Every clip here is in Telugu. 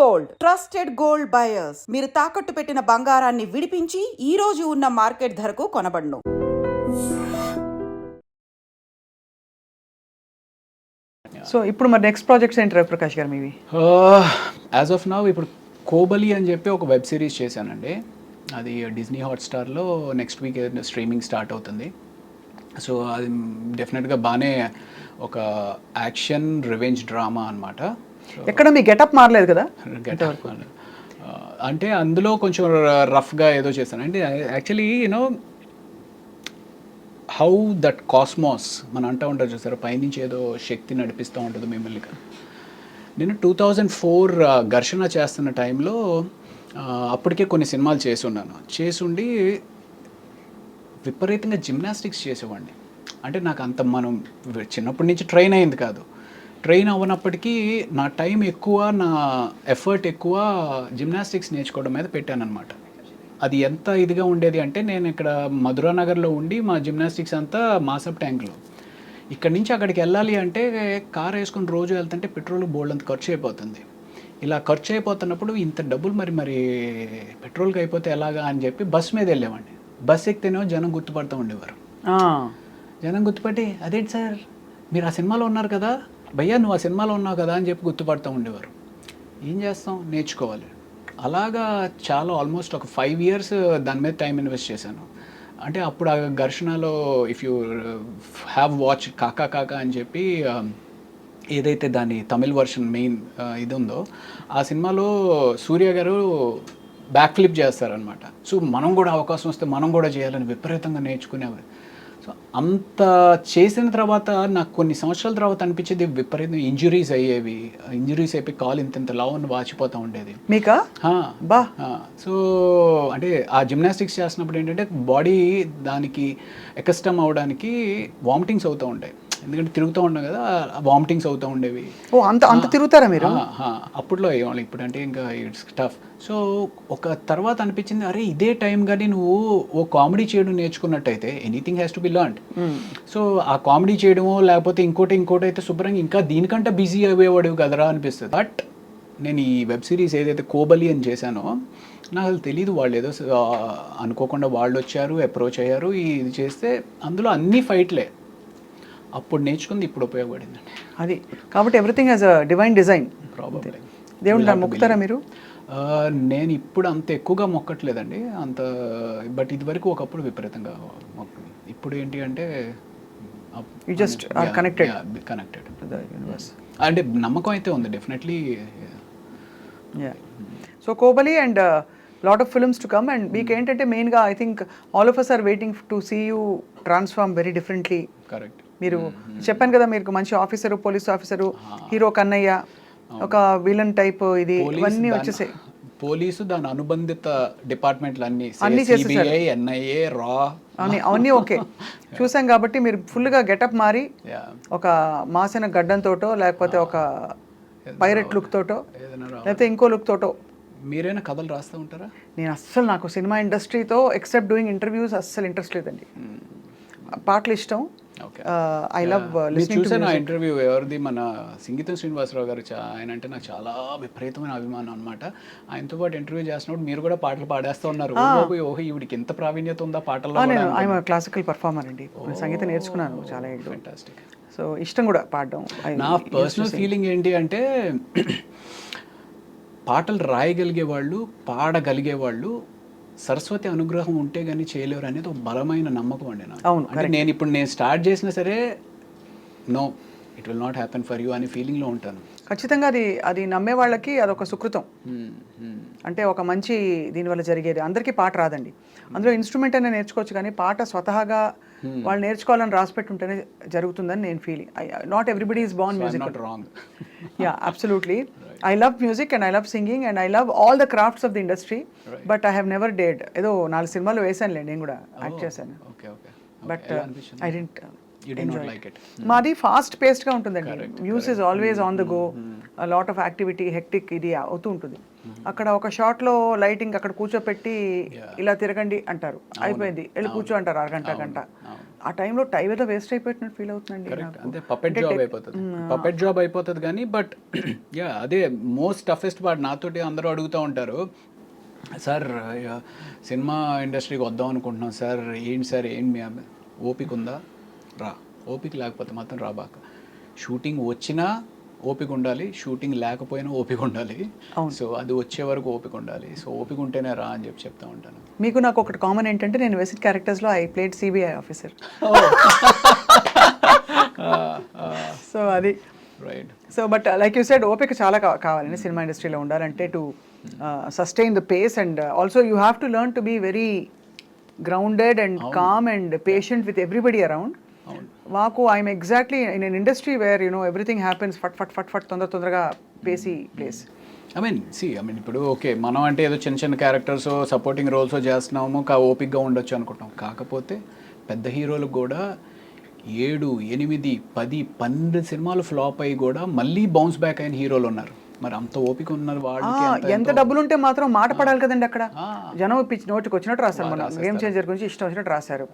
గోల్డ్. Trusted gold buyers. మీరు తాకట్టు పెట్టిన బంగారాన్ని విడిపించి ఈ రోజు ఉన్న మార్కెట్ ధరకు కొనబడును. సో ఇప్పుడు మరి నెక్స్ట్ ప్రాజెక్ట్స్ ఏంటి రవిప్రకాష్ గారు మీవి? యాజ్ ఆఫ్ నౌ ఇప్పుడు కోబలి అని చెప్పి ఒక వెబ్ సిరీస్ చేశానండి. అది డిజ్నీ హాట్స్టార్లో నెక్స్ట్ వీక్ స్ట్రీమింగ్ స్టార్ట్ అవుతుంది. సో అది డెఫినెట్గా బాగానే ఒక యాక్షన్ రివెంజ్ డ్రామా అనమాట ఎక్కడ మీ గెటప్ మారలేదు కదా? అంటే అందులో కొంచెం రఫ్గా ఏదో చేశాను. అంటే actually you know how that cosmos మనం అంటూ ఉంటారు చూసారు పైనుంచి ఏదో శక్తి నడిపిస్తూ ఉంటుంది మిమ్మల్ని నేను టూ థౌజండ్ ఫోర్ ఘర్షణ చేస్తున్న టైంలో అప్పటికే కొన్ని సినిమాలు చేసి ఉన్నాను. చేసుండి విపరీతంగా జిమ్నాస్టిక్స్ చేసేవాడిని. అంటే నాకు అంత మనం చిన్నప్పటి నుంచి ట్రైన్ అయింది కాదు. ట్రైన్ అవ్వనప్పటికీ నా టైం ఎక్కువ నా ఎఫర్ట్ ఎక్కువ జిమ్నాస్టిక్స్ నేర్చుకోవడం మీద పెట్టానన్నమాట. అది ఎంత ఇదిగా ఉండేది అంటే నేను ఇక్కడ మధురా నగర్లో ఉండి మా జిమ్నాస్టిక్స్ అంతా మాసప్ ట్యాంక్లో. ఇక్కడ నుంచి అక్కడికి వెళ్ళాలి అంటే కార్ వేసుకుని రోజు వెళ్తుంటే పెట్రోల్ బోల్డ్ అంత ఖర్చు అయిపోతుంది. ఇలా ఖర్చు అయిపోతున్నప్పుడు ఇంత డబ్బులు మరి మరి పెట్రోల్కి అయిపోతే ఎలాగా అని చెప్పి బస్ మీద వెళ్ళేవాడిని. బస్ ఎక్కితేనేమో జనం గుర్తుపడుతూ ఉండేవారు. జనం గుర్తుపట్టి అదేంటి సార్? మీరు ఆ సినిమాలో ఉన్నారు కదా? భయ్యా నువ్వు ఆ సినిమాలో ఉన్నావు కదా అని చెప్పి గుర్తుపడుతూ ఉండేవారు. ఏం చేస్తాం? నేర్చుకోవాలి. అలాగా చాలా ఆల్మోస్ట్ ఒక ఫైవ్ ఇయర్స్ దాని మీద టైం ఇన్వెస్ట్ చేశాను. అంటే అప్పుడు ఆ ఘర్షణలో ఇఫ్ యూ హ్యావ్ వాచ్ కాకా కాకా అని చెప్పి um, ఏదైతే దాని తమిళ్ వర్షన్ మెయిన్ uh, ఇది ఉందో ఆ సినిమాలో సూర్య గారు బ్యాక్ ఫ్లిప్ చేస్తారనమాట సో మనం కూడా అవకాశం వస్తే మనం కూడా చేయాలని విపరీతంగా నేర్చుకునేవారు. సో అంత చేసిన తర్వాత నాకు కొన్ని సంవత్సరాల తర్వాత అనిపించేది విపరీతం ఇంజురీస్ అయ్యేవి. ఇంజురీస్ అయిపోయి కాలు ఇంత ఇంత లావుని వాచిపోతూ ఉండేది. మీకా. బా. సో అంటే ఆ జిమ్నాస్టిక్స్ చేస్తున్నప్పుడు ఏంటంటే బాడీ దానికి ఎకస్టమ్ అవడానికి వామిటింగ్స్ అవుతూ ఉంటాయి. ఎందుకంటే తిరుగుతూ ఉన్నాం కదా వామిటింగ్స్ అవుతూ ఉండేవి. ఓ అంత అంత తిరుగుతారా మీరు? అప్పట్లో అయ్యేవాళ్ళు ఇప్పుడు అంటే ఇంకా ఇట్స్ టఫ్ సో ఒక తర్వాత అనిపించింది అరే ఇదే టైం కానీ నువ్వు ఓ కామెడీ చేయడం నేర్చుకున్నట్టయితే anything has to be learn so ఆ కామెడీ చేయడమో లేకపోతే ఇంకోటి ఇంకోటి అయితే శుభ్రంగా ఇంకా దీనికంటే బిజీ అయ్యేవాడు కదరా అనిపిస్తుంది. బట్ నేను ఈ వెబ్ సిరీస్ ఏదైతే కోబలి అని చేశానో నాకు అసలు తెలియదు వాళ్ళు ఏదో అనుకోకుండా వాళ్ళు వచ్చారు అప్రోచ్ అయ్యారు ఇది చేస్తే అందులో అన్ని ఫైట్లే అప్పుడు నేర్చుకుంది ఇప్పుడు ఉపయోగపడిందండి అది కాబట్టి everything as a divine design దేవుడు మొక్కుతారా మీరు? నేను ఇప్పుడు అంత ఎక్కువగా మొక్కట్లేదండి. అంత బట్ ఇదివరకు ఒకప్పుడు విపరీతంగా మొక్క ఇప్పుడు ఏంటి అంటే connected. కనెక్టెడ్ యూనివర్స్ అంటే నమ్మకం అయితే ఉంది definitely yeah so Kobali and lot of films to come and మీకు ఏంటంటే మెయిన్గా I think all of us are waiting to see you transform very differently correct మీరు చెప్పాను కదా మీరు మంచి officer police officer hero Kannayya ఒక విలన్ టైప్ ఇది ఇవన్నీ వచ్చేసాయి. పోలీసు దాని అనుబంధిత డిపార్ట్మెంట్లు అన్ని అన్నీ. సిబిఐ ఎన్ఐఏ రా అవన్నీ అవన్నీ ఓకే. చూసాం కాబట్టి మీరు ఫుల్గా గెటప్ మారి ఒక మాసిన గడ్డంతోటో లేకపోతే ఒక పైరెట్ లుక్ తోటో లేకపోతే ఇంకో లుక్ తోటో మీరైనా కథలు రాస్తూ ఉంటారా? నేను అస్సలు నాకు సినిమా ఇండస్ట్రీతో ఎక్సెప్ట్ డూయింగ్ ఇంటర్వ్యూస్ అస్సలు ఇంట్రెస్ట్ లేదండి. పాటలు ఇష్టం. ఐ లవ్ చూసాను ఆ ఇంటర్వ్యూ ఎవరిది? మన సంగీతం శ్రీనివాసరావు గారు ఆయన అంటే నాకు చాలా విపరీతమైన అభిమానం అనమాట ఆయనతో పాటు ఇంటర్వ్యూ చేసినప్పుడు మీరు కూడా పాటలు పాడేస్తూ ఉన్నారు. ఓహో ఈవిడికి ఎంత ప్రావీణ్యత ఉందా పాటల్లో ఐఎమ్ క్లాసికల్ పర్ఫార్మర్ అండి. సంగీతం నేర్చుకున్నాను చాలా ఏళ్ళు. ఫెంటాస్టిక్ సో ఇష్టం కూడా పాడడం. నా పర్సనల్ ఫీలింగ్ ఏంటి అంటే పాటలు రాయగలిగే వాళ్ళు పాడగలిగే వాళ్ళు సరస్వతి అనుగ్రహం ఉంటే కానీ చేయలేరు అనేది ఒక బలమైన నమ్మకం అండి నాకు. అవును, అంటే నేను ఇప్పుడు నేను స్టార్ట్ చేసినా సరే no it will not happen for you అనే ఫీలింగ్లో ఉంటాను. ఖచ్చితంగా అది అది నమ్మే వాళ్ళకి అదొక సుకృతం. అంటే ఒక మంచి దీనివల్ల జరిగేది. అందరికీ పాట రాదండి. అందులో ఇన్స్ట్రుమెంట్ అయినా నేర్చుకోవచ్చు కానీ పాట స్వతహాగా వాళ్ళు నేర్చుకోవాలని రాసి పెట్టుంటేనే జరుగుతుందని నేను feeling not everybody is born music not wrong. Yeah absolutely I love music and I love singing and I love all the crafts of the industry but I have never డేడ్ ఏదో నాలుగు సినిమాలు వేసానులే నేను కూడా యాక్ట్ చేశాను. బట్ ఐ డెంట్ మాది ఫాస్ట్ పేస్డ్గా ఉంటుందండి. News is always on the go lot of activity hectic ఇది అవుతూ ఉంటుంది. అక్కడ ఒక షాట్లో లైటింగ్ అక్కడ కూర్చోపెట్టి ఇలా తిరగండి అంటారు. అయిపోయింది. వెళ్ళి కూర్చో అంటారు అరగంట గంట. ఆ టైంలో టైం ఏదో వేస్ట్ అయిపోయినట్టు ఫీల్ అవుతుందండి అంటే పపెట్ జాబ్ అయిపోతుంది. పపెట్ జాబ్ అయిపోతుంది కానీ బట్ యా అదే మోస్ట్ టఫెస్ట్ పార్ట్ నాతోటి అందరూ అడుగుతూ ఉంటారు. సార్ సినిమా ఇండస్ట్రీకి వద్దాం అనుకుంటున్నాం. సార్ ఏంటి సార్? ఏంటి మీ ఓపిక ఉందా? రా. ఓపిక లేకపోతే మాత్రం రాబాక షూటింగ్ వచ్చినా ఓపిక ఉండాలి షూటింగ్ లేకపోయినా ఓపిక ఉండాలి. సో అది వచ్చే వరకు ఓపిక ఉండాలి. సో ఓపిక ఉంటేనే రా అని చెప్పి చెప్తా ఉంటాను. మీకు నాకు ఒకటి కామన్ ఏంటంటే నేను వెసిట్ క్యారెక్టర్స్లో I played CBI officer so అది. Right so but like you said ఓపిక చాలా కావాలండి సినిమా ఇండస్ట్రీలో ఉండాలంటే to sustain the pace and also you have to learn to be very grounded and calm and patient with everybody around మాకు I'm exactly in an industry where you know everything happens ఫట్ ఫట్ ఫట్ ఫట్ తొందర తొందరగా పేసి place I mean see I mean ఇప్పుడు ఓకే మనం అంటే ఏదో చిన్న చిన్న క్యారెక్టర్స్ సపోర్టింగ్ రోల్స్ చేస్తున్నాము కా ఓపిక్గా ఉండొచ్చు అనుకుంటాం కాకపోతే పెద్ద హీరోలకు కూడా ఏడు ఎనిమిది పది పన్నెండు సినిమాలు ఫ్లాప్ అయ్యి కూడా మళ్ళీ బౌన్స్ బ్యాక్ అయిన హీరోలు ఉన్నారు. మరి అంత ఓపిక ఉన్న వాళ్ళకి ఎంత- డబ్బులు ఉంటే మాత్రం మాట పడాలి కదండి అక్కడ. జనం పిచ్చి నోటికి వచ్చినట్టు రాస్తారు మన గేమ్ చేంజర్ గురించి ఇష్టం వచ్చినట్టు రాశారు.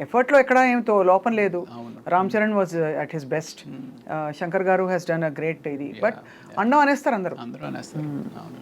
ఎఫర్ట్లో ఎక్కడ ఏం లోపం లేదు. Ram Charan was at his best Shankar garu he's done a great ఇది. బట్ అండం అనేస్తారు అందరూ. అందరూ అనేస్తారు. అవును.